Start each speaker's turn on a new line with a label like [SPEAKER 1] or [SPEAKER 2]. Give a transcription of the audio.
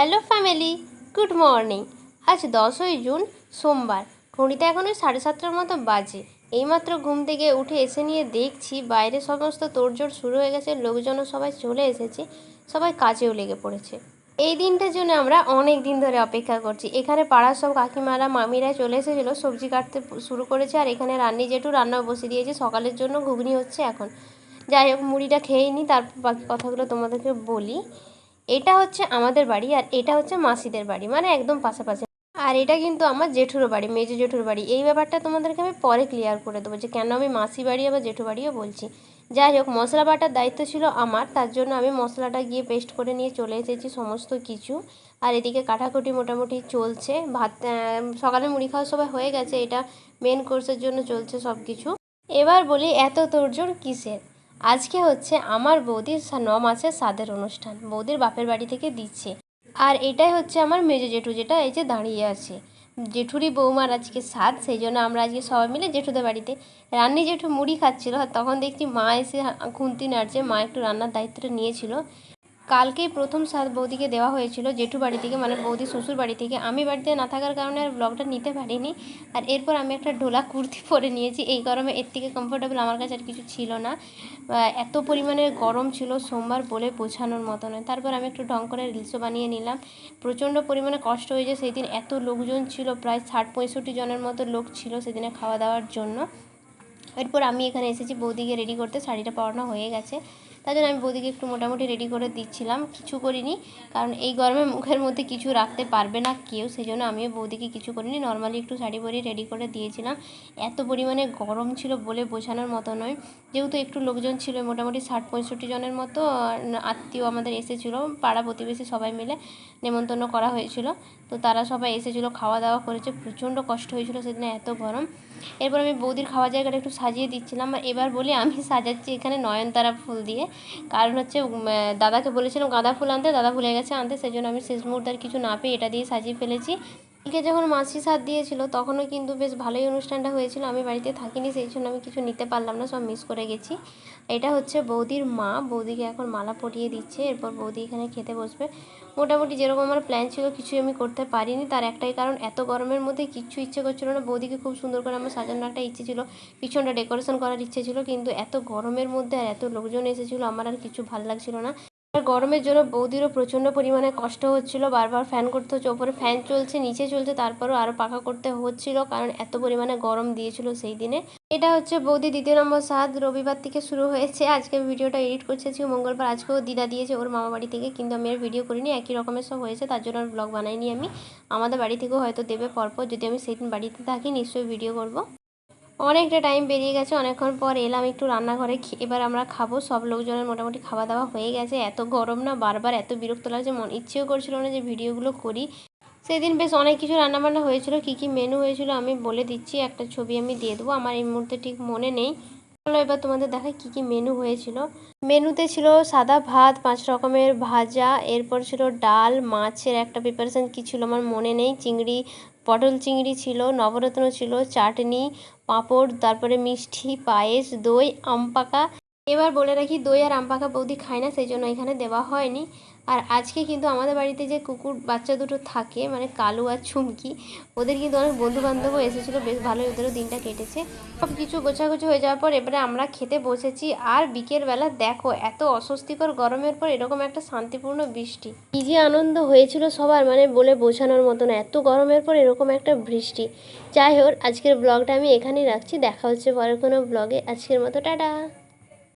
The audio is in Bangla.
[SPEAKER 1] Hello family, good morning. আজ দশই জুন, সোমবার। ঘড়িতে এখন ওই সাড়ে সাতটার মতো বাজে। এইমাত্র ঘুম থেকে উঠে এসে নিয়ে দেখছি বাইরে সমস্ত তোড়জোড় শুরু হয়ে গেছে, লোকজনও সবাই চলে এসেছে, সবাই কাজেও লেগে পড়েছে। এই দিনটার জন্য আমরা অনেক দিন ধরে অপেক্ষা করছি। এখানে পাড়ার সব কাকিমারা, মামিরা চলে এসেছিল, সবজি কাটতে শুরু করেছে, আর এখানে রান্নি জেঠু রান্নাও বসে দিয়েছে, সকালের জন্য ঘুগনি হচ্ছে এখন। যাই হোক, মুড়িটা খেয়েই নিই তারপর বাকি কথাগুলো তোমাদেরকে বলি। এটা হচ্ছে আমাদের বাড়ি আর এটা হচ্ছে মাসিদের বাড়ি মানে একদম পাশাপাশি। আর এটা কিন্তু আমার জেঠুরও বাড়ি, মেজো জেঠুর বাড়ি। এই ব্যাপারটা তোমাদেরকে আমি পরে ক্লিয়ার করে দেবো যে কেন আমি মাসি বাড়ি আবার জেঠু বাড়িও বলছি। যাই হোক, মশলা বাটার দায়িত্ব ছিল আমার, তার জন্য আমি মশলাটা গিয়ে পেস্ট করে নিয়ে চলে এসেছি সমস্ত কিছু। আর এদিকে কাটাকুটি মোটামুটি চলছে, ভাত সকালে মুড়ি খাওয়া সবাই হয়ে গেছে, এটা মেন কোর্সের জন্য চলছে সব কিছু এবার বলি এত তোড়জোড় কিসের? আজকে হচ্ছে আমার বৌদির ন মাসের সাদের অনুষ্ঠান। বৌদির বাপের বাড়ি থেকে দিচ্ছে। আর এটাই হচ্ছে আমার মেজো জেঠু যেটা এই যে দাঁড়িয়ে আছে। জেঠুরি বৌমার আজকে স্বাদ সেই জন্য আমরা আজকে সবাই মিলে জেঠুদের বাড়িতে রান্নি জেঠু মুড়ি খাচ্ছিল। তখন দেখছি মা এসে খুন্তি নাড়ছে। মা একটু রান্নার দায়িত্বটা নিয়েছিল। কালকেই প্রথম স্বাদ বৌদিকে দেওয়া হয়েছিল জেঠু বাড়ি থেকে মানে বৌদি শ্বশুর বাড়ি থেকে। আমি বাড়িতে না থাকার কারণে আর ব্লগটা নিতে পারিনি। আর এরপর আমি একটা ঢোলা কুর্তি পরে নিয়েছি। এই গরমে এর থেকে কমফোর্টেবল আমার কাছে আর কিছু ছিল না। এত পরিমাণে গরম ছিল সোমবার বলে বোঝানোর মতো নয়। তারপর আমি একটু ঢং করে রিলসও বানিয়ে নিলাম। প্রচণ্ড পরিমাণে কষ্ট হয়েছে সেই দিন এত লোকজন ছিল, প্রায় ষাট পঁয়ষট্টি জনের মতো লোক ছিল সেদিনে খাওয়া দাওয়ার জন্য। এরপর আমি এখানে এসেছি বৌদিকে রেডি করতে। শাড়িটা পরানো হয়ে গেছে। তার জন্য আমি বৌদিকে একটু মোটামুটি রেডি করে দিচ্ছিলাম। কিছু করিনি, কারণ এই গরমে মুখের মধ্যে কিছু রাখতে পারবে না কেউ সেই জন্য আমিও বৌদিকে কিছু করিনি। নর্মালি একটু শাড়ি পরিয়ে রেডি করে দিয়েছিলাম। এত পরিমাণে গরম ছিল বলে বোঝানোর মতো নয়। যেহেতু একটু লোকজন ছিল, মোটামুটি ষাট, পঁয়ষট্টি জনের মতো আত্মীয় আমাদের এসেছিল, পাড়া প্রতিবেশী সবাই মিলে নেমন্তন্ন করা হয়েছিল। তো তারা সবাই এসেছিল খাওয়া দাওয়া করেছে, প্রচণ্ড কষ্ট হয়েছিল সেদিন এত গরম। এরপর আমি বৌদির খাওয়া জায়গাটা একটু সাজিয়ে দিচ্ছিলাম। এবার বলি আমি সাজাচ্ছি এখানে নয়নতারা ফুল দিয়ে। কারণ হচ্ছে দাদাকে বলেছিলাম গাঁদা ফুল আনতে, দাদা ভুলে গেছে আনতে, সেই জন্য আমি শেষ মুহূর্তে আর কিছু না পেয়ে এটা দিয়ে সাজিয়ে ফেলেছি। এদিকে যখন মাসি সাথ দিয়েছিল, তখনও কিন্তু বেশ ভালোই অনুষ্ঠানটা হয়েছিল। আমি বাড়িতে থাকিনি, সেই জন্য আমি কিছু নিতে পারলাম না, সব মিস করে গেছি। এটা হচ্ছে বৌদির মা। বৌদিকে এখন মালা পরিয়ে দিচ্ছে, এরপর বৌদি এখানে খেতে বসবে। মোটামুটি যেরকম আমার প্ল্যান ছিল, কিছুই আমি করতে পারিনি। তার একটাই কারণ, এত গরমের মধ্যে কিচ্ছু ইচ্ছে করছিল না। বৌদিকে খুব সুন্দর করে আমার সাজানোর একটা ইচ্ছে ছিল, পিছনটা ডেকোরেশন করার ইচ্ছে ছিল, কিন্তু এত গরমের মধ্যে আর এত লোকজন এসেছিল, আমার আর কিছু ভালো লাগছিল না। গরমের জন্য বৌদিরও প্রচণ্ড পরিমাণে কষ্ট হচ্ছিল। বারবার ফ্যান করতে হচ্ছে, ওপরে ফ্যান চলছে, নিচে চলছে, তারপরও আরও পাখা করতে হচ্ছিল কারণ এত পরিমাণে গরম দিয়েছিল সেই দিনে। এটা হচ্ছে বৌদি দ্বিতীয় নম্বর সাত রবিবার থেকে শুরু হয়েছে। আজকে ভিডিওটা এডিট আজকে মঙ্গলবার, আজকেও দিদা দিয়েছে ওর মামা বাড়ি থেকে, কিন্তু আমি আর ভিডিও করিনি, একই রকমের সব হয়েছে, তার জন্য আর ব্লগ বানাইনি আমি। আমাদের বাড়ি থেকেও হয়তো দেবে পরপর, যদি আমি সেই দিন বাড়িতে থাকি, নিশ্চয়ই ভিডিও করব। অনেকটা টাইম বেরিয়ে গেছে, অনেকক্ষণ পর এলাম একটু রান্নাঘরে এবার আমরা খাব। সব লোকজনের মোটামুটি খাওয়া দাওয়া হয়ে গেছে। এত গরম না, বারবার এত বিরক্ত লাগছে, মন ইচ্ছেও করছিল না যে ভিডিওগুলো করি। সেদিন বেশ অনেক কিছু রান্নাবান্না হয়েছিল, কী কী মেনু হয়েছিল আমি বলে দিচ্ছি, একটা ছবি আমি দিয়ে দেবো। আমার এই মুহূর্তে ঠিক মনে নেই। চলো এবার তোমাদের দেখাই কী কী মেনু হয়েছিল। মেনুতে ছিল সাদা ভাত, পাঁচ রকমের ভাজা, এরপর ছিল ডাল, মাছের একটা প্রিপারেশান কী ছিল আমার মনে নেই। চিংড়ি, পটল চিংড়ি ছিল, নবরত্ন ছিল, চাটনি পাঁপড় তারপরে মিষ্টি পায়েস দই আম পাকা এবার বলে রাখি, দই আর আম পাকা বৌদি খায় না, সেই জন্য এখানে দেওয়া হয়নি। আর আজকে কিন্তু আমাদের বাড়িতে যে কুকুর, বাচ্চা দুটো থাকে মানে কালু আর চুমকি, ওদের কিন্তু অনেক বন্ধু বান্ধবও এসেছিল, বেশ ভালোই ওদেরও দিনটা কেটেছে। সব কিছু গোছাগুছি হয়ে যাওয়ার পর এবারে আমরা খেতে বসেছি, আর বিকেলবেলা দেখো, এত অস্বস্তিকর গরমের পর এরকম একটা শান্তিপূর্ণ বৃষ্টি। কি যে আনন্দ হয়েছিল সবার মানে বলে বোঝানোর মতো না, এত গরমের পর এরকম একটা বৃষ্টি। যাই হোক, আজকের ব্লগটা আমি এখানেই রাখছি, দেখা হচ্ছে পরের কোনো ব্লগে, আজকের মতো, টাটা!